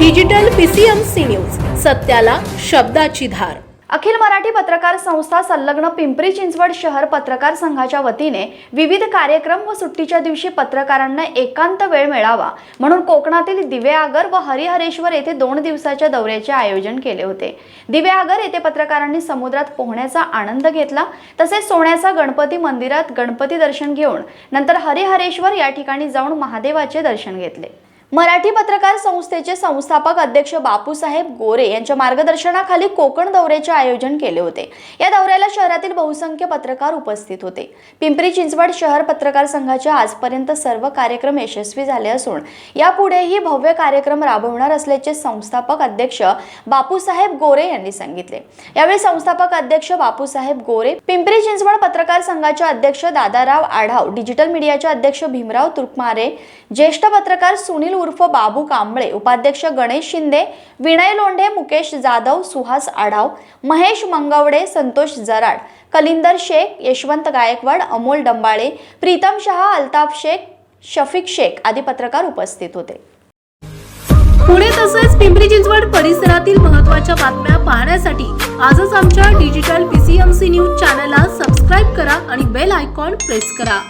Digital PCMC news सत्याला शब्दाची धार. अखिल मराठी पत्रकार संस्था संलग्न पिंपरी चिंचवड शहर पत्रकार संघाच्या वतीने विविध कार्यक्रम व सुट्टीच्या दिवशी पत्रकारांना एकांत वेळ मिळावा म्हणून कोकणातील दिवेआगर व हरिहरेश्वर येथे दोन दिवसाच्या दौऱ्याचे आयोजन केले होते. दिवेआगर येथे पत्रकारांनी समुद्रात पोहण्याचा आनंद घेतला तसेच सोन्याचा गणपती मंदिरात गणपती दर्शन घेऊन नंतर हरिहरेश्वर या ठिकाणी जाऊन महादेवाचे दर्शन घेतले. मराठी पत्रकार संस्थेचे संस्थापक अध्यक्ष बापूसाहेब गोरे यांच्या मार्गदर्शनाखाली कोकण दौऱ्याचे आयोजन केले होते. या दौऱ्याला शहरातील बहुसंख्य पत्रकार उपस्थित होते. पिंपरी चिंचवड शहर पत्रकार संघाचे आजपर्यंत सर्व कार्यक्रम यशस्वी झाले असून यापुढेही भव्य कार्यक्रम राबवणार असल्याचे संस्थापक अध्यक्ष बापूसाहेब गोरे यांनी सांगितले. यावेळी संस्थापक अध्यक्ष बापूसाहेब गोरे पिंपरी चिंचवड पत्रकार संघाचे अध्यक्ष दादाराव आढाव डिजिटल मीडियाचे अध्यक्ष भीमराव तुर्कमारे ज्येष्ठ पत्रकार सुनील उर्फ बाबू कांबळे उपाध्यक्ष गणेश शिंदे विनय लोंढे मुकेश जाधव सुहास आढाव महेश मंगवडे संतोष जराड कलिंदर शेख यशवंत गायकवाड अमोल डंबाळे प्रीतम शहा अल्ताफ शेख शफिक शेख आदी पत्रकार उपस्थित होते. पुणे तसेच पिंपरी चिंचवड परिसरातील महत्त्वाच्या बातम्या पाहण्यासाठी आजच आमच्या डिजिटल पीसीएमसी न्यूज चॅनलला सबस्क्राईब करा आणि बेल आयकॉन प्रेस करा.